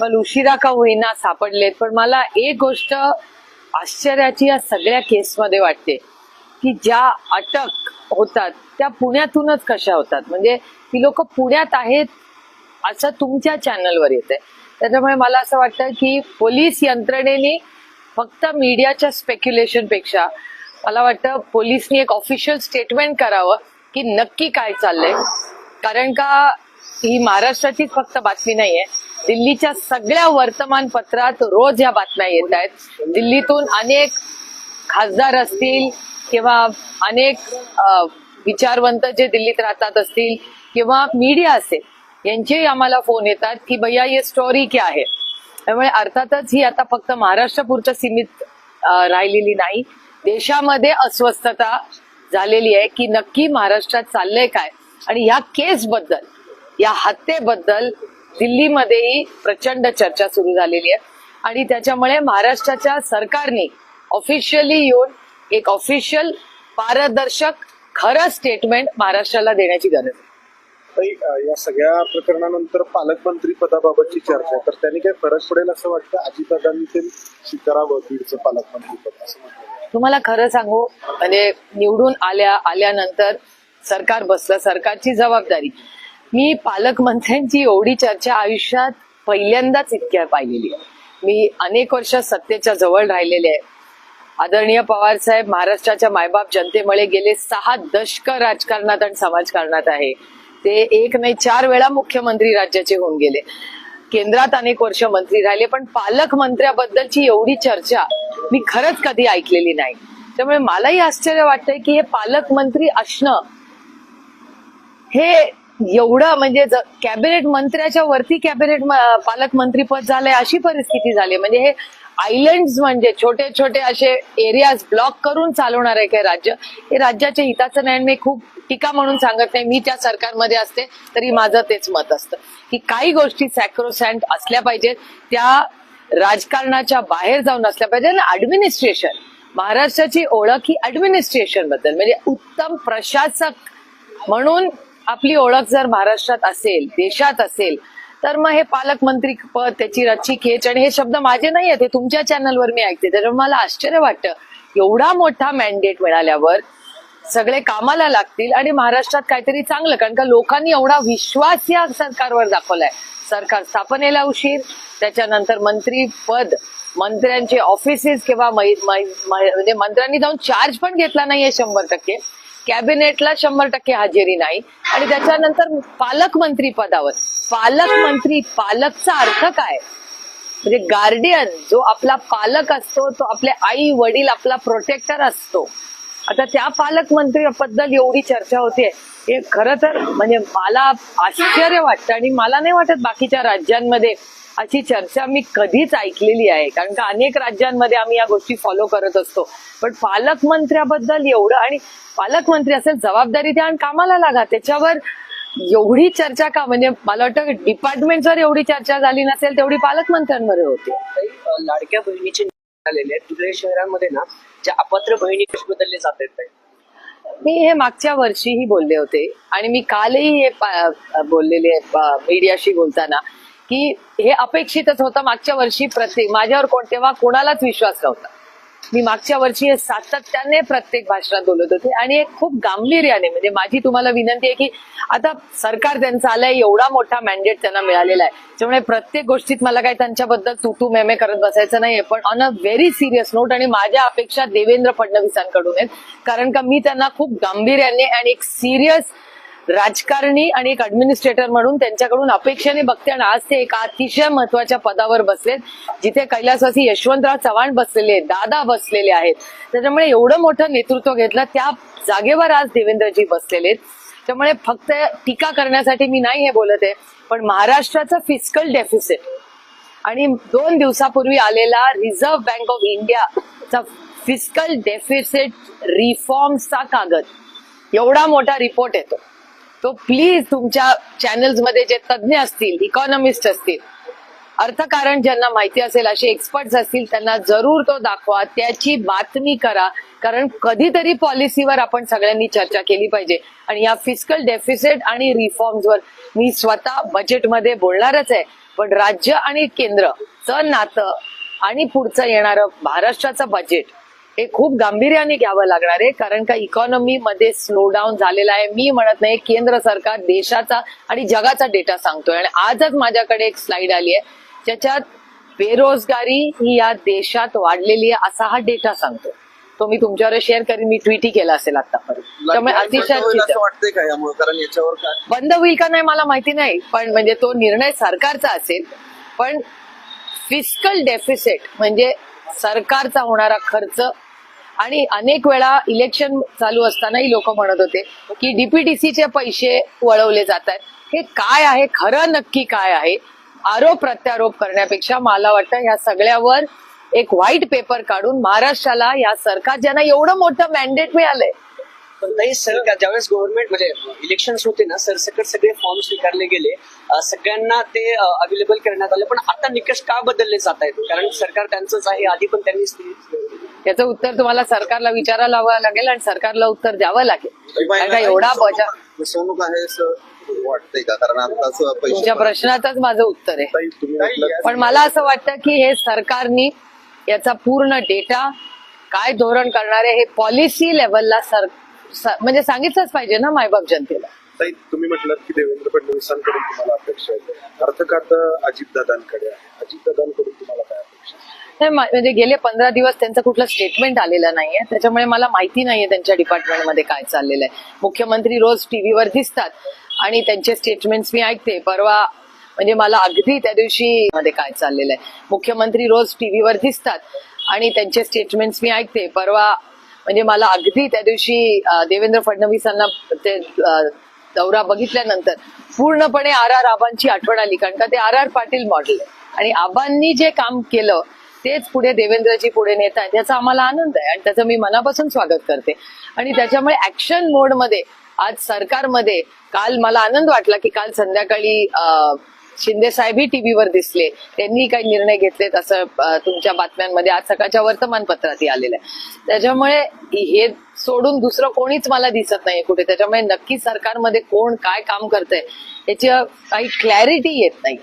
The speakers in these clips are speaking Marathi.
पण उशिरा का होईना सापडलेत पण मला एक गोष्ट आश्चर्याची या सगळ्या केसमध्ये वाटते की ज्या अटक होतात त्या पुण्यातूनच कशा होतात? म्हणजे ती लोक पुण्यात आहेत असं तुमच्या चॅनलवर येते त्याच्यामुळे मला असं वाटतं की पोलीस यंत्रणेने फक्त मीडियाच्या स्पेक्युलेशनपेक्षा मला वाटतं पोलिसनी एक ऑफिशियल स्टेटमेंट करावं की नक्की काय चाललंय. कारण का ही महाराष्ट्राचीच फक्त बातमी नाहीये. दिल्लीच्या सगळ्या वर्तमानपत्रात रोज या बातम्या येत आहेत. दिल्लीतून अनेक खासदार असतील किंवा अनेक विचारवंत जे दिल्लीत राहतात असतील किंवा मीडिया असेल यांचेही आम्हाला फोन येतात की भैया ये स्टोरी क्या आहे त्यामुळे अर्थातच ही आता फक्त महाराष्ट्रापुरतं सीमित राहिलेली नाही. देशामध्ये अस्वस्थता झालेली आहे की नक्की महाराष्ट्रात चाललंय काय? आणि या केसबद्दल या हत्येबद्दल दिल्लीमध्येही प्रचंड चर्चा सुरू झालेली आहे. आणि त्याच्यामुळे महाराष्ट्राच्या सरकारने ऑफिशियली येऊन एक ऑफिशियल पारदर्शक खरं स्टेटमेंट महाराष्ट्राला देण्याची गरज आहे. या सगळ्या प्रकरणानंतर पालकमंत्री पदाबाबतची चर्चा तर त्यांनी काय फरक पडेल असं वाटतं? अजितदादांनी ते स्वीकारावं बीडचं पालकमंत्री पद असं तुम्हाला खरं सांगू म्हणजे निवडून आल्या आल्यानंतर सरकार बसलं सरकारची जबाबदारी. मी पालकमंत्र्यांची एवढी चर्चा आयुष्यात पहिल्यांदाच इतक्या पाहिलेली आहे. मी अनेक वर्ष सत्तेच्या जवळ राहिलेले आहे. आदरणीय पवार साहेब महाराष्ट्राच्या मायबाप जनतेमुळे गेले सहा दशक राजकारणात आणि समाजकारणात आहे. ते एक नाही चार वेळा मुख्यमंत्री राज्याचे होऊन गेले. केंद्रात अनेक वर्ष मंत्री राहिले पण पालकमंत्र्याबद्दलची एवढी चर्चा मी खरंच कधी ऐकलेली नाही. त्यामुळे मलाही आश्चर्य वाटतंय की हे पालकमंत्री असणं हे एवढं म्हणजे कॅबिनेट मंत्र्याच्या वरती कॅबिनेट पालकमंत्री पद झालंय अशी परिस्थिती झाली. म्हणजे हे आयलंड म्हणजे छोटे छोटे असे एरियाज ब्लॉक करून चालवणार आहे काय राज्य. हे राज्याच्या हिताचं नाही मी खूप टीका म्हणून सांगत नाही. मी त्या सरकारमध्ये असते तरी माझं तेच मत असतं. की काही गोष्टी सॅक्रोसँट असल्या पाहिजेत. त्या राजकारणाच्या बाहेर जाऊन असल्या पाहिजे आणि ऍडमिनिस्ट्रेशन महाराष्ट्राची ओळख ही ऍडमिनिस्ट्रेशनबद्दल. म्हणजे उत्तम प्रशासक म्हणून आपली ओळख जर महाराष्ट्रात असेल देशात असेल तर मग हे पालकमंत्री पद त्याची रच्ची खेच आणि हे शब्द माझे नाही आहेत हे तुमच्या चॅनलवर मी ऐकते. त्याच्यामुळे मला आश्चर्य वाटतं. एवढा मोठा मॅन्डेट मिळाल्यावर सगळे कामाला लागतील आणि महाराष्ट्रात काहीतरी चांगलं कारण का लोकांनी एवढा विश्वास या सरकारवर दाखवलाय. सरकार स्थापनेला उशीर त्याच्यानंतर मंत्री पद मंत्र्यांचे ऑफिसेस किंवा म्हणजे मंत्र्यांनी जाऊन चार्ज पण घेतला नाहीये शंभर टक्के. कॅबिनेटला शंभर टक्के हजेरी नाही. आणि त्याच्यानंतर पालकमंत्री पदावर. पालकमंत्री पालकचा अर्थ काय? म्हणजे गार्डियन जो आपला पालक असतो तो आपले आई वडील आपला प्रोटेक्टर असतो. आता त्या पालकमंत्र्याबद्दल एवढी चर्चा होते हे खरं तर म्हणजे मला आश्चर्य वाटतं आणि मला नाही वाटत बाकीच्या राज्यांमध्ये अशी चर्चा मी कधीच ऐकलेली आहे. कारण का अनेक राज्यांमध्ये आम्ही या गोष्टी फॉलो करत असतो. पण पालकमंत्र्याबद्दल एवढं आणि पालकमंत्री असेल जबाबदारी द्या आणि कामाला लागा. त्याच्यावर एवढी चर्चा का? म्हणजे मला वाटतं डिपार्टमेंटवर एवढी चर्चा झाली नसेल तेवढी पालकमंत्र्यांवर होते. लाडक्या बहिणीचे झालेले धुळे शहरामध्ये ना ज्या अपात्र बहिणी बदलले जात आहेत? मी हे मागच्या वर्षीही बोलले होते. आणि मी कालही हे बोललेले मीडियाशी बोलताना. की हे अपेक्षितच होतं मागच्या वर्षी प्रत्येक माझ्यावर कोण तेव्हा कोणालाच विश्वास नव्हता. मी मागच्या वर्षी हे सातत्याने प्रत्येक भाषणात बोलत होते आणि एक खूप गांभीर्याने म्हणजे माझी तुम्हाला विनंती आहे की आता सरकार त्यांचं आलंय एवढा मोठा मॅन्डेट त्यांना मिळालेला आहे. त्यामुळे प्रत्येक गोष्टीत मला काही त्यांच्याबद्दल तू तू मेमे करत बसायचं नाहीये. पण on a very serious note आणि माझ्या अपेक्षा देवेंद्र फडणवीसांकडून आहेत. कारण का मी त्यांना खूप गांभीर्याने आणि एक सिरियस राजकारणी आणि एक ऍडमिनिस्ट्रेटर म्हणून त्यांच्याकडून अपेक्षेने बघते आणि आज ते एका अतिशय महत्त्वाच्या पदावर बसलेत जिथे कैलासवासी यशवंतराव चव्हाण बसलेले आहेत दादा बसलेले आहेत. त्याच्यामुळे एवढं मोठं नेतृत्व घेतलं त्या जागेवर आज देवेंद्रजी बसलेले आहेत. त्यामुळे फक्त टीका करण्यासाठी मी नाही हे बोलत आहे पण महाराष्ट्राचं फिस्कल डेफिसिट आणि दोन दिवसापूर्वी आलेला रिझर्व्ह बँक ऑफ इंडियाचा फिस्कल डेफिसिट रिफॉर्मचा कागद एवढा मोठा रिपोर्ट येतो. तो प्लीज तुमच्या चॅनल्समध्ये जे तज्ज्ञ असतील इकॉनॉमिस्ट असतील अर्थकारण ज्यांना माहिती असेल असे एक्सपर्ट्स असतील त्यांना जरूर तो दाखवा. त्याची बातमी करा. कारण कधीतरी पॉलिसीवर आपण सगळ्यांनी चर्चा केली पाहिजे. आणि या फिजिकल डेफिसिट आणि रिफॉर्म्सवर मी स्वतः बजेटमध्ये बोलणारच आहे. पण राज्य आणि केंद्रचं नातं आणि पुढचं येणारं महाराष्ट्राचं बजेट हे खूप गांभीर्याने घ्यावं लागणार आहे कारण का इकॉनॉमी मध्ये स्लो डाऊन झालेला आहे. मी म्हणत नाही केंद्र सरकार देशाचा आणि जगाचा डेटा सांगतोय. आणि आजच माझ्याकडे एक स्लाइड आली आहे ज्याच्यात बेरोजगारी ही या देशात वाढलेली आहे असा हा डेटा सांगतो. तो मी तुमच्यावर शेअर करीन मी ट्विटही केला असेल आतापर्यंत. त्यामुळे अतिशय बंद होईल का नाही मला माहिती नाही पण म्हणजे तो निर्णय सरकारचा असेल. पण फिस्कल डेफिसिट म्हणजे सरकारचा होणारा खर्च आणि अनेक वेळा इलेक्शन चालू असतानाही लोक म्हणत होते की डीपीटीसीचे पैसे वळवले जात आहेत. हे काय आहे? खरं नक्की काय आहे? आरोप प्रत्यारोप करण्यापेक्षा मला वाटतं ह्या सगळ्यावर एक व्हाईट पेपर काढून महाराष्ट्राला या सरकार ज्यांना एवढं मोठं मॅन्डेट मिळालंय पण नाही सरकार ज्यावेळेस गव्हर्नमेंट म्हणजे इलेक्शन होते ना सरसकट सगळे फॉर्म स्वीकारले गेले सगळ्यांना ते अवेलेबल करण्यात आले. पण आता निकष का बदलले जात आहेत? कारण सरकार त्यांचंच आहे आधी पण त्यांनीच ते याचं उत्तर तुम्हाला सरकारला विचारायला लावावं लागेल आणि सरकारला उत्तर द्यावं लागेल. का एवढा बजा फसवणूक आहे असं वाटतंय का? कारण आताच पैसे तुमच्या प्रश्नातच माझं उत्तर आहे. पण मला असं वाटतं की हे सरकारनी याचा पूर्ण डेटा काय धोरण करणार आहे हे पॉलिसी लेवलला सर स- म्हणजे सांगितलंच पाहिजे ना मायबाप जनतेला. ताई तुम्ही म्हटलं की देवेंद्र फडणवीसांकडून तुम्हाला अपेक्षा आहे. अर्थखातं अजितदादांकडे आहे. अजितदादांकडून तुम्हाला काय अपेक्षा आहे? नाही, मा- म्हणजे गेले पंधरा दिवस त्यांचं कुठलं स्टेटमेंट आलेलं नाहीये. त्याच्यामुळे मला माहिती नाहीये त्यांच्या डिपार्टमेंटमध्ये काय चाललेलं आहे. मुख्यमंत्री रोज टीव्हीवर दिसतात आणि त्यांचे स्टेटमेंट्स मी ऐकते. परवा म्हणजे मला अगदी त्या दिवशी मध्ये काय चाललेलं आहे. मुख्यमंत्री रोज टीव्हीवर दिसतात आणि त्यांचे स्टेटमेंट्स मी ऐकते. परवा म्हणजे मला अगदी त्या दिवशी देवेंद्र फडणवीसांना ते दौरा बघितल्यानंतर पूर्णपणे आर आर आबांची आठवण आली. कारण का ते आर आर पाटील मॉडेल आहे. आणि आबांनी जे काम केलं तेच पुढे देवेंद्रजी पुढे नेत आहेत याचा आम्हाला आनंद आहे. आणि त्याचं मी मनापासून स्वागत करते. आणि त्याच्यामुळे ऍक्शन मोडमध्ये आज सरकारमध्ये काल मला आनंद वाटला की काल संध्याकाळी शिंदे साहेबही टीव्हीवर दिसले. त्यांनी काही निर्णय घेतलेत असं तुमच्या बातम्यांमध्ये आज सकाळच्या वर्तमानपत्रातही आलेलं आहे. त्याच्यामुळे हे सोडून दुसरं कोणीच मला दिसत नाहीये कुठे. त्याच्यामुळे नक्की सरकारमध्ये कोण काय काम करतंय याची काही क्लॅरिटी येत नाही.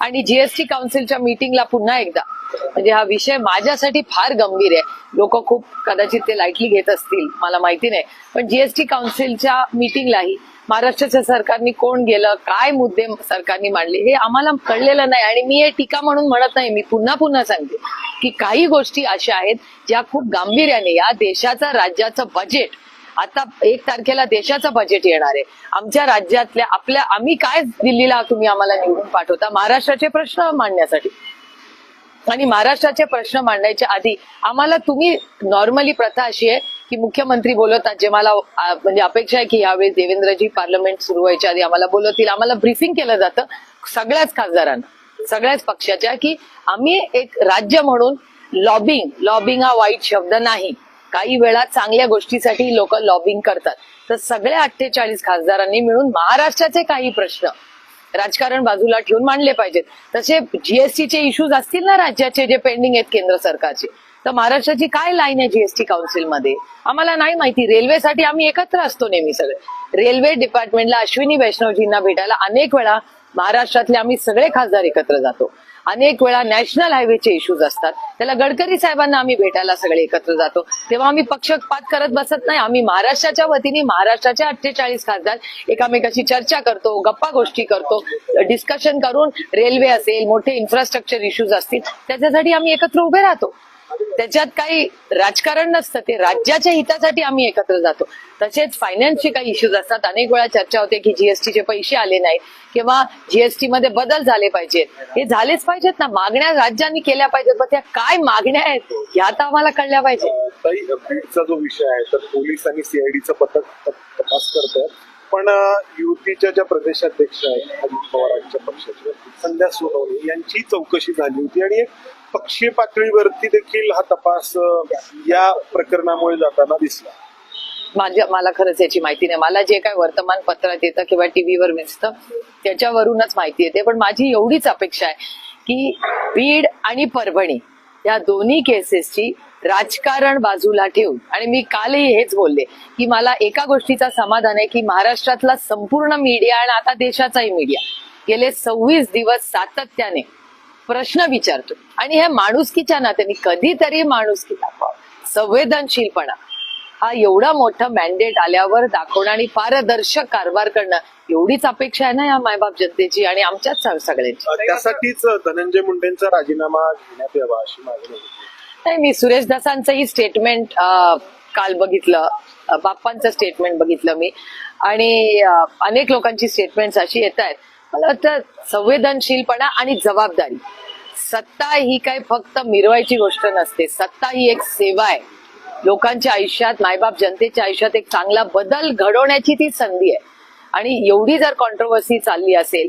आणि जीएसटी काउन्सिलच्या मीटिंगला पुन्हा एकदा म्हणजे हा विषय माझ्यासाठी फार गंभीर आहे. लोक खूप कदाचित ते लाईटली घेत असतील मला माहिती नाही. पण जीएसटी काउन्सिलच्या मीटिंगलाही महाराष्ट्राच्या सरकारने कोण गेलं काय मुद्दे सरकारने मांडले हे आम्हाला कळलेलं नाही. आणि मी हे टीका म्हणून म्हणत नाही मी पुन्हा पुन्हा सांगते की काही गोष्टी अशा आहेत ज्या खूप गांभीर्याने या देशाचं राज्याचं बजेट आता एक तारखेला देशाचं बजेट येणार आहे. आमच्या राज्यातल्या आपल्या आम्ही काय दिल्लीला तुम्ही आम्हाला निवडून पाठवता? महाराष्ट्राचे प्रश्न मांडण्यासाठी. आणि महाराष्ट्राचे प्रश्न मांडायच्या आधी आम्हाला तुम्ही नॉर्मली प्रथा अशी आहे की मुख्यमंत्री बोलवतात जे मला म्हणजे अपेक्षा आहे की यावेळी देवेंद्रजी पार्लमेंट सुरू व्हायच्या आधी आम्हाला बोलवतील. आम्हाला ब्रीफिंग केलं जातं सगळ्याच खासदारांना सगळ्याच पक्षाच्या की आम्ही एक राज्य म्हणून लॉबिंग लॉबिंग हा वाईट शब्द नाही. काही वेळा चांगल्या गोष्टीसाठी लोक लॉबिंग करतात. तर सगळ्या अठ्ठेचाळीस खासदारांनी मिळून महाराष्ट्राचे काही प्रश्न राजकारण बाजूला ठेवून मांडले पाहिजेत. तसे जीएसटीचे इश्यूज असतील ना राज्याचे जे पेंडिंग आहेत केंद्र सरकारचे? तर महाराष्ट्राची काय लाईन आहे जीएसटी काउन्सिलमध्ये आम्हाला नाही माहिती. रेल्वेसाठी आम्ही एकत्र असतो नेहमी सगळे. रेल्वे डिपार्टमेंटला अश्विनी वैष्णवजींना भेटायला अनेक वेळा महाराष्ट्रातले आम्ही सगळे खासदार एकत्र जातो. अनेक वेळा नॅशनल हायवेचे इश्यूज असतात. त्याला गडकरी साहेबांना आम्ही भेटायला सगळे एकत्र जातो. तेव्हा आम्ही पक्षपात करत बसत नाही. आम्ही महाराष्ट्राच्या वतीने महाराष्ट्राचे अठ्ठेचाळीस खासदार एकामेकाशी चर्चा करतो गप्पा गोष्टी करतो डिस्कशन करून रेल्वे असेल मोठे इन्फ्रास्ट्रक्चर इश्यूज असतील त्याच्यासाठी आम्ही एकत्र उभे राहतो. त्याच्यात काही राजकारण नसतं ते राज्याच्या हितासाठी आम्ही एकत्र जातो. तसेच फायनान्सचे काही इश्यूज असतात. अनेक वेळा चर्चा होते की जीएसटीचे पैसे आले नाहीत किंवा जीएसटी मध्ये बदल झाले पाहिजेत. हे झालेच पाहिजेत ना. मागण्या राज्यांनी केल्या पाहिजेत. त्या काय मागण्या आहेत ह्या तर आम्हाला कळल्या पाहिजे जो विषय आहे तर पोलीस आणि सीआयडीचं पथक तपास करत पण युतीच्या ज्या प्रदेशाध्यक्ष आहेत अजित पवारांच्या पक्षाचे संध्या सोनवणे यांची चौकशी झाली होती. आणि एक पक्षीय पातळीवरती देखील हा तपास या प्रकरणामुळे जाताना दिसला. माझ्या मला खरंच याची माहिती नाही. मला जे काय वर्तमानपत्रात येतं किंवा टीव्हीवर दिसतं त्याच्यावरूनच माहिती येते. पण माझी एवढीच अपेक्षा आहे की बीड आणि परभणी या दोन्ही केसेसची राजकारण बाजूला ठेवून आणि मी कालही हेच बोलले की मला एका गोष्टीचा समाधान आहे की महाराष्ट्रातला संपूर्ण मीडिया आणि आता देशाचाही मीडिया गेले सव्वीस दिवस सातत्याने प्रश्न विचारतो. आणि हे माणुसकीच्या नात्याने कधीतरी माणुसकी दाखवा. संवेदनशीलपणा. हा एवढा मोठं मॅन्डेट आल्यावर दाखवणं आणि पारदर्शक कारभार करणं एवढीच अपेक्षा आहे ना या मायबाप जनतेची आणि आमच्याच सगळ्यांची? त्यासाठीच धनंजय मुंडेंचा राजीनामा घेण्यात यावा अशी मागणी नाही मी सुरेश दासांचंही स्टेटमेंट काल बघितलं. बाप्पांचं स्टेटमेंट बघितलं मी. आणि अनेक लोकांची स्टेटमेंट्स अशी येत आहेत मला वाटतं संवेदनशीलपणा आणि जबाबदारी. सत्ता ही काय फक्त मिरवायची गोष्ट नसते. सत्ता ही एक सेवा आहे. लोकांच्या आयुष्यात मायबाप जनतेच्या आयुष्यात एक चांगला बदल घडवण्याची ती संधी आहे. आणि एवढी जर कॉन्ट्रोवर्सी चालली असेल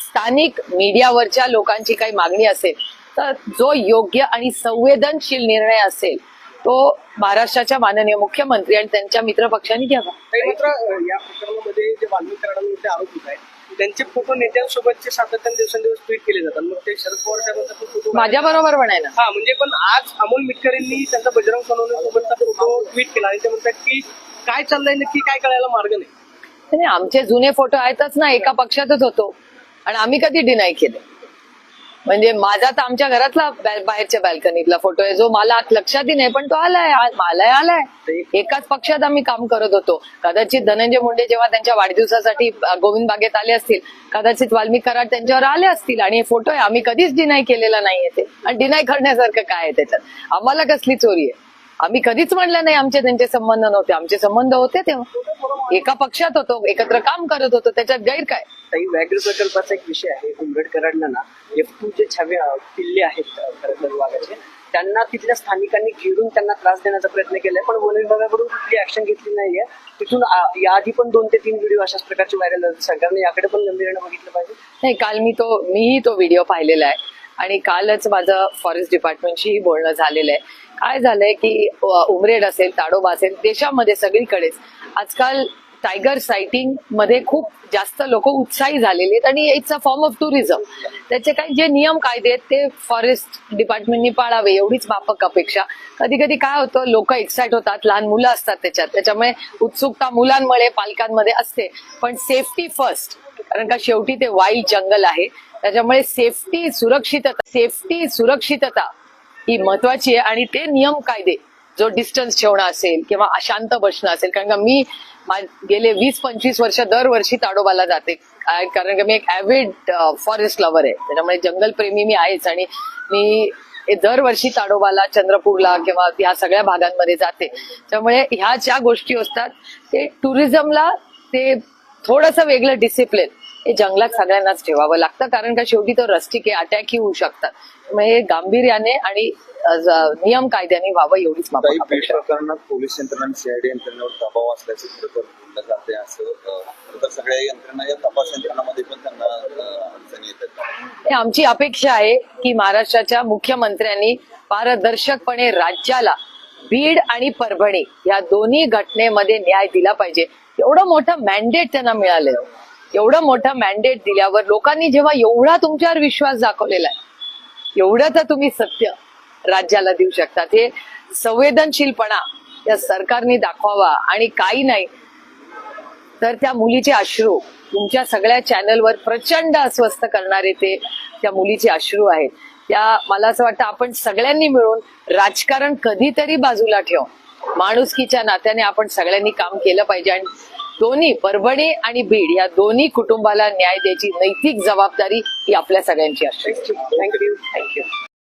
स्थानिक मीडियावरच्या लोकांची काही मागणी असेल तर जो योग्य आणि संवेदनशील निर्णय असेल तो महाराष्ट्राच्या माननीय मुख्यमंत्री आणि त्यांच्या मित्रपक्षांनी घ्यावा. मात्र या प्रकरणामध्ये जे वाल्मिक करणारे आरोप होत आहेत त्यांचे फोटो नेत्यांसोबतचे सातत्याने दिवसेंदिवस ट्विट केले जातात. मग ते शरद पवार साहेबांचा पण फोटो माझ्या बरोबर ना. हा म्हणजे पण आज अमोल मिटकरींनी त्यांचा बजरंग सोनवणे सोबतचा फोटो ट्विट केला आणि ते म्हणतात की काय चाललंय नक्की काय कळायला मार्ग नाही. नाही, आमचे जुने फोटो आहेतच ना एका पक्षातच होतो. आणि आम्ही कधी डिनाय केले. म्हणजे माझा तर आमच्या घरातला बाहेरच्या बॅल्कनीतला फोटो आहे. जो मला लक्षातही नाही पण तो आलाय मलाही आलाय. एकाच पक्षात आम्ही काम करत होतो. कदाचित धनंजय मुंडे जेव्हा त्यांच्या वाढदिवसासाठी गोविंद बागेत आले असतील कदाचित वाल्मिक कराड त्यांच्यावर आले असतील आणि हे फोटो आहे आम्ही कधीच डिनाय केलेला नाहीये ते. आणि डिनाय करण्यासारखं काय आहे त्याच्यात? आम्हाला कसली चोरी आहे? आम्ही कधीच म्हणलं नाही आमचे त्यांचे संबंध नव्हते. आमचे संबंध होते तेव्हा. एका पक्षात होतो एकत्र काम करत होतो त्याच्यात गैर काय? काही व्याघ्र प्रकल्पाचा एक विषय आहे. कराडला ना जे छावे किल्ले आहेत अ, खरं तर विभागाचे. त्यांना तिथल्या स्थानिकांनी घेरून त्यांना त्रास देण्याचा प्रयत्न केलाय पण वन विभागाकडून कुठली ऍक्शन घेतली नाहीये. तिथून याआधी पण दोन ते तीन व्हिडिओ अशाच प्रकारचे व्हायरल सरकारने याकडे पण गंभीरने बघितलं पाहिजे. नाही काल मी तो मीही तो व्हिडिओ पाहिलेला आहे. आणि कालच माझं फॉरेस्ट डिपार्टमेंटशीही बोलणं झालेलं आहे. काय झालंय की उमरेड असेल ताडोबा असेल देशामध्ये सगळीकडेच. आजकाल टायगर सायटिंगमध्ये खूप जास्त लोक उत्साही झालेले आहेत आणि it's a form of tourism त्याचे काही जे नियम कायदे आहेत ते फॉरेस्ट डिपार्टमेंटनी पाळावे एवढीच माफक अपेक्षा. कधी कधी काय होतं लोक एक्साइट होतात लहान मुलं असतात त्याच्यात. त्याच्यामुळे उत्सुकता मुलांमुळे पालकांमध्ये असते. पण सेफ्टी फर्स्ट कारण का शेवटी ते वाईल्ड जंगल आहे. त्याच्यामुळे सेफ्टी सुरक्षितता सेफ्टी सुरक्षितता. ही महत्वाची आहे आणि ते नियम कायदे जो डिस्टन्स ठेवणं असेल किंवा अशांत बसणं असेल. कारण का मी मा- गेले वीस पंचवीस वर्ष दरवर्षी ताडोबाला जाते. कारण का मी एक ॲव्हिड फॉरेस्ट लवर आहे. त्याच्यामुळे जंगल प्रेमी मी आहेच आणि मी दरवर्षी ताडोबाला चंद्रपूरला किंवा ह्या सगळ्या भागांमध्ये जाते. त्यामुळे ह्या ज्या गोष्टी असतात ते टुरिझमला ते थोडंसं वेगळं डिसिप्लिन हे जंगलात सगळ्यांनाच ठेवावं लागतं. कारण का शेवटी तो रस्टिक आहे अटॅकही होऊ शकतात. हे गांभीर्याने आणि नियम कायद्याने व्हावं एवढीच. प्रकरणात पोलीस यंत्रणा सीआयडी यंत्रणेवर दबाव असल्याचे बोललं जाते असं सगळ्या यंत्रणा या तपास यंत्रणामध्ये पण त्यांना अडचणी येतात हे आमची अपेक्षा आहे की महाराष्ट्राच्या मुख्यमंत्र्यांनी पारदर्शकपणे राज्याला बीड आणि परभणी या दोन्ही घटनेमध्ये न्याय दिला पाहिजे. एवढं मोठं मॅन्डेट त्यांना मिळालं एवढं मोठं मॅन्डेट दिल्यावर लोकांनी जेव्हा एवढा तुमच्यावर विश्वास दाखवलेला आहे एवढं तर तुम्ही सत्य राज्याला देऊ शकतात हे संवेदनशीलपणा या सरकारने दाखवावा आणि काही नाही तर त्या मुलीचे अश्रू तुमच्या सगळ्या चॅनलवर प्रचंड अस्वस्थ करणारे ते त्या मुलीचे अश्रू आहेत. त्या मला असं वाटतं आपण सगळ्यांनी मिळून राजकारण कधीतरी बाजूला ठेवून माणुसकीच्या नात्याने आपण सगळ्यांनी काम केलं पाहिजे. आणि दोन्ही परभणी आणि बीड या दोन्ही कुटुंबाला न्याय द्यायची नैतिक जबाबदारी ही आपल्या सगळ्यांची असते. Thank you thank you